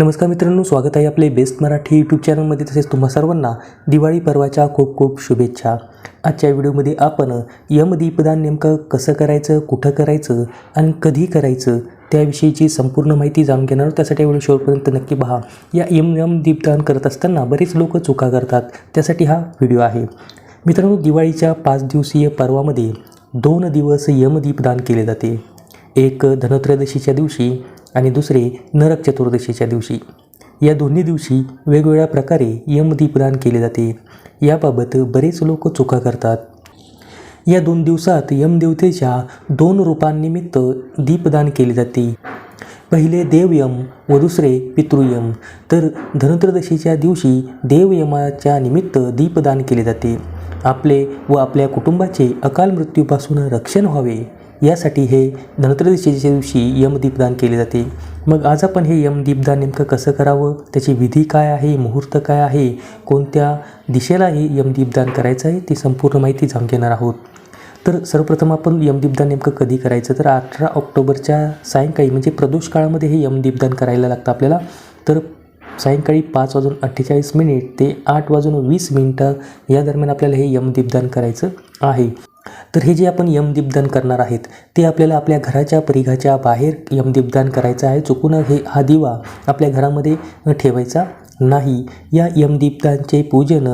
नमस्कार मित्रांनो स्वागत आहे आपले बेस्ट मराठी यूट्यूब चॅनलमध्ये तसेच तुम्हा सर्वांना दिवाळी पर्वाच्या खूप खूप शुभेच्छा. आजच्या व्हिडिओमध्ये आपण यमदीपदान नेमकं कसं करायचं कुठं करायचं आणि कधी करायचं त्याविषयीची संपूर्ण माहिती जाणून घेणार आहोत. त्यासाठी एवढं शेवटपर्यंत नक्की पहा. या यम यम दीपदान करत असताना बरेच लोक चुका करतात. त्यासाठी हा व्हिडिओ आहे. मित्रांनो दिवाळीच्या पाच दिवसीय पर्वामध्ये दोन दिवस यमदीपदान केले जाते. एक धनत्रयोदशीच्या दिवशी आणि दुसरे नरक चतुर्दशीच्या दिवशी. या दोन्ही दिवशी वेगवेगळ्या प्रकारे यमदीपदान केले जाते. याबाबत बरेच लोक चुका करतात. या दोन दिवसात यमदेवतेच्या दोन रूपांनिमित्त दीपदान केले जाते. पहिले देवयम व दुसरे पितृयम. तर धनत्रदशीच्या दिवशी देवयमाच्या निमित्त दीपदान केले जाते. आपले व आपल्या कुटुंबाचे अकाल मृत्यूपासून रक्षण व्हावे. यासाठी हे धनत्रयोदशीच्या दिवशी यमदीपदान केले जाते. मग आज आपण हे यमदीपदान नेमकं कसं करावं? त्याची विधी काय आहे? मुहूर्त काय आहे? कोणत्या दिशेला हे यमदीपदान करायचं आहे? ती संपूर्ण माहिती जाणून घेणार आहोत. तर सर्वप्रथम आपण यमदीपदान नेमकं कधी करायचं? तर अठरा ऑक्टोबरच्या सायंकाळी म्हणजे प्रदोष काळामध्ये हे यमदीपदान करायला लागतं आपल्याला. तर सायंकाळी पाच वाजून अठ्ठेचाळीस मिनिट ते आठ वाजून वीस मिनटं या दरम्यान आपल्याला हे यमदीपदान करायचं आहे. तर हे जे आपण यमदीपदान करणार आहेत ते आपल्याला आपल्या घराच्या परिघाच्या बाहेर यमदीपदान करायचं आहे. चुकून हे हा दिवा आपल्या घरामध्ये ठेवायचा नाही. या यमदीपदानचे पूजन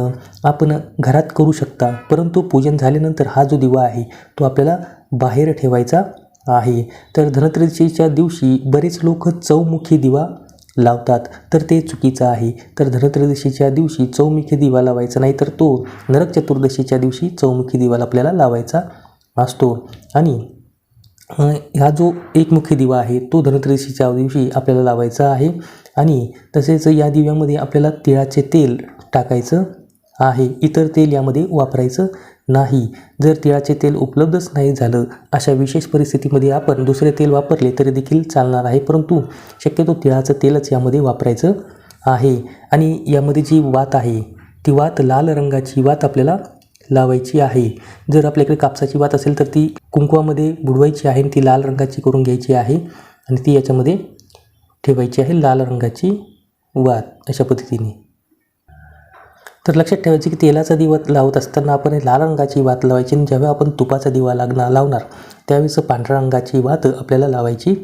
आपण घरात करू शकता परंतु पूजन झाल्यानंतर हा जो दिवा आहे तो आपल्याला बाहेर ठेवायचा आहे. तर धनत्रयोदशीच्या दिवशी बरेच लोक चौमुखी दिवा लावतात. तर ते चुकीचं आहे. तर धनत्रयोदशीच्या दिवशी चौमुखी दिवा लावायचा नाही तर तो नरक चतुर्दशीच्या दिवशी चौमुखी दिवा आपल्याला लावायचा असतो. आणि हा जो एकमुखी दिवा आहे तो धनत्रयोदशीच्या दिवशी आपल्याला लावायचा आहे. आणि तसेच या दिव्यामध्ये आपल्याला तिळाचे तेल टाकायचं आहे. इतर तेल यामध्ये वापरायचं नाही. जर तिळाचे तेल उपलब्धच नाही झालं अशा विशेष परिस्थितीमध्ये आपण दुसरे तेल वापरले तरी देखील चालणार आहे. परंतु शक्यतो तिळाचं तेलच यामध्ये वापरायचं आहे. आणि यामध्ये जी वात आहे ती वात लाल रंगाची वात आपल्याला लावायची आहे. जर आपल्याकडे कापसाची वात असेल तर ती कुंकवामध्ये बुडवायची आहे आणि ती लाल रंगाची करून घ्यायची आहे आणि ती याच्यामध्ये ठेवायची आहे लाल रंगाची वात अशा पद्धतीने. तर लक्षात ठेवायचे की तेलाचा दिवा लावत असताना आपण हे लाल रंगाची वात लावायची आणि जेव्हा आपण तुपाचा दिवा लागणार लावणार त्यावेळेस पांढऱ्या रंगाची वात आपल्याला लावायची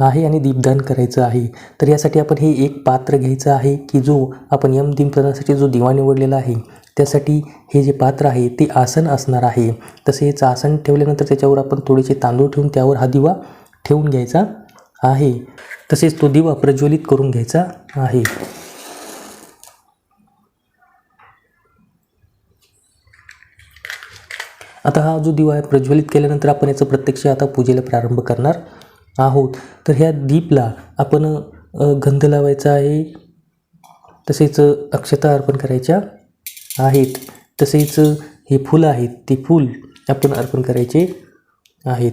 आहे आणि दीपदान करायचं आहे. तर यासाठी आपण हे एक पात्र घ्यायचं आहे की जो आपण यम दीपदानासाठी जो दिवा निवडलेला आहे त्यासाठी हे जे पात्र आहे ते आसन असणार आहे. तसेच आसन ठेवल्यानंतर त्याच्यावर आपण थोडेसे तांदूळ ठेवून त्यावर हा दिवा ठेवून घ्यायचा आहे. तसेच तो दिवा प्रज्वलित करून घ्यायचा आहे. आता हा जो दिवा आहे प्रज्वलित केल्यानंतर आपण याचं प्रत्यक्ष आता पूजेला प्रारंभ करणार आहोत. तर ह्या दीपला आपण गंध लावायचा आहे. तसेच अक्षता अर्पण करायच्या आहेत. तसेच हे फुलं आहेत ते फूल आपण अर्पण करायचे आहेत.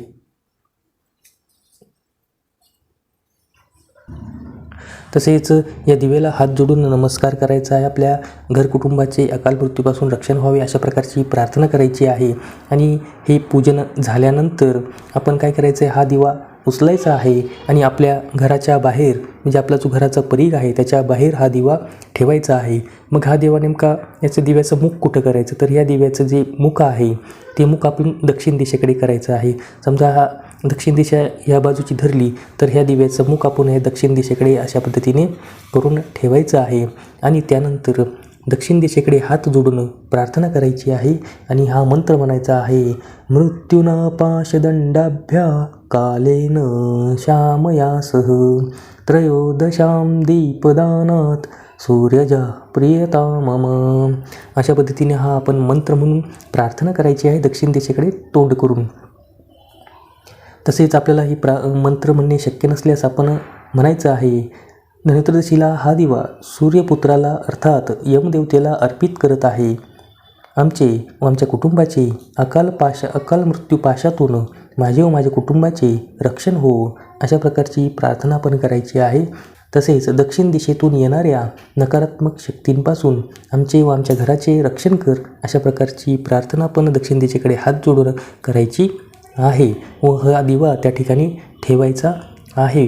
तसेच या दिवेला हात जोडून नमस्कार करायचा आहे. आपल्या घर कुटुंबाचे अकाल मृत्यूपासून रक्षण व्हावे अशा प्रकारची प्रार्थना करायची आहे. आणि हे पूजन झाल्यानंतर आपण काय करायचं आहे? हा दिवा उचलायचा आहे आणि आपल्या घराच्या बाहेर म्हणजे आपला जो घराचा परीघ आहे त्याच्या बाहेर हा दिवा ठेवायचा आहे. मग हा दिवा नेमका याचं दिव्याचं मुख कुठं करायचं? तर या दिव्याचं जे मुख आहे ते मुख आपण दक्षिण दिशेकडे करायचं आहे. समजा हा दक्षिण दिशा या बाजूची धरली तर ह्या दिव्याचं मुख आपण हे दक्षिण दिशेकडे अशा पद्धतीने करून ठेवायचं आहे. आणि त्यानंतर दक्षिण दिशेकडे हात जोडून प्रार्थना करायची आहे आणि हा मंत्र म्हणायचा आहे मृत्यूना पाशदंडाभ्या कालेन श्यामयासह त्रयोदशां दीपदानात सूर्यजा प्रियता मम. अशा पद्धतीने हा आपण मंत्र म्हणून प्रार्थना करायची आहे दक्षिण दिशेकडे तोंड करून. तसेच आपल्याला ही प्रा मंत्र म्हणणे शक्य नसल्यास आपण म्हणायचं आहे धनत्रदशीला हा दिवा सूर्यपुत्राला अर्थात यमदेवतेला अर्पित करत आहे. आमचे व आमच्या कुटुंबाचे अकाल पाशा अकाल मृत्यू पाशातून माझे व माझ्या कुटुंबाचे रक्षण हो अशा प्रकारची प्रार्थना पण करायची आहे. तसेच दक्षिण दिशेतून येणाऱ्या नकारात्मक शक्तींपासून आमचे व आमच्या घराचे रक्षण कर अशा प्रकारची प्रार्थना पण दक्षिण दिशेकडे हात जोडून करायची. आहे. व हा दिवा त्या ठिकाणी ठेवायचा आहे.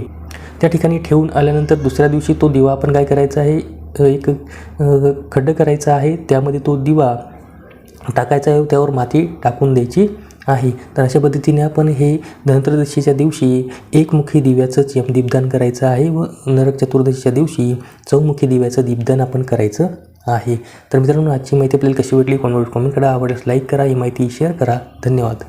त्या ठिकाणी ठेवून आल्यानंतर दुसऱ्या दिवशी तो दिवा आपण काय करायचा आहे? एक खड्ड खड्डं आहे. त्यामध्ये तो दिवा टाकायचा आहे त्यावर माती टाकून द्यायची आहे. तर अशा पद्धतीने आपण हे धनत्रदशीच्या दिवशी एकमुखी दिव्याचंच यम दीपदान करायचं आहे व नरक चतुर्दशीच्या दिवशी चौमुखी दिव्याचं दीपदान आपण करायचं आहे. तर मित्रांनो आजची माहिती आपल्याला कशी वाटली? कॉमेंट कॉमेंट करा आवडल्यास लाईक करा. ही माहिती शेअर करा. धन्यवाद.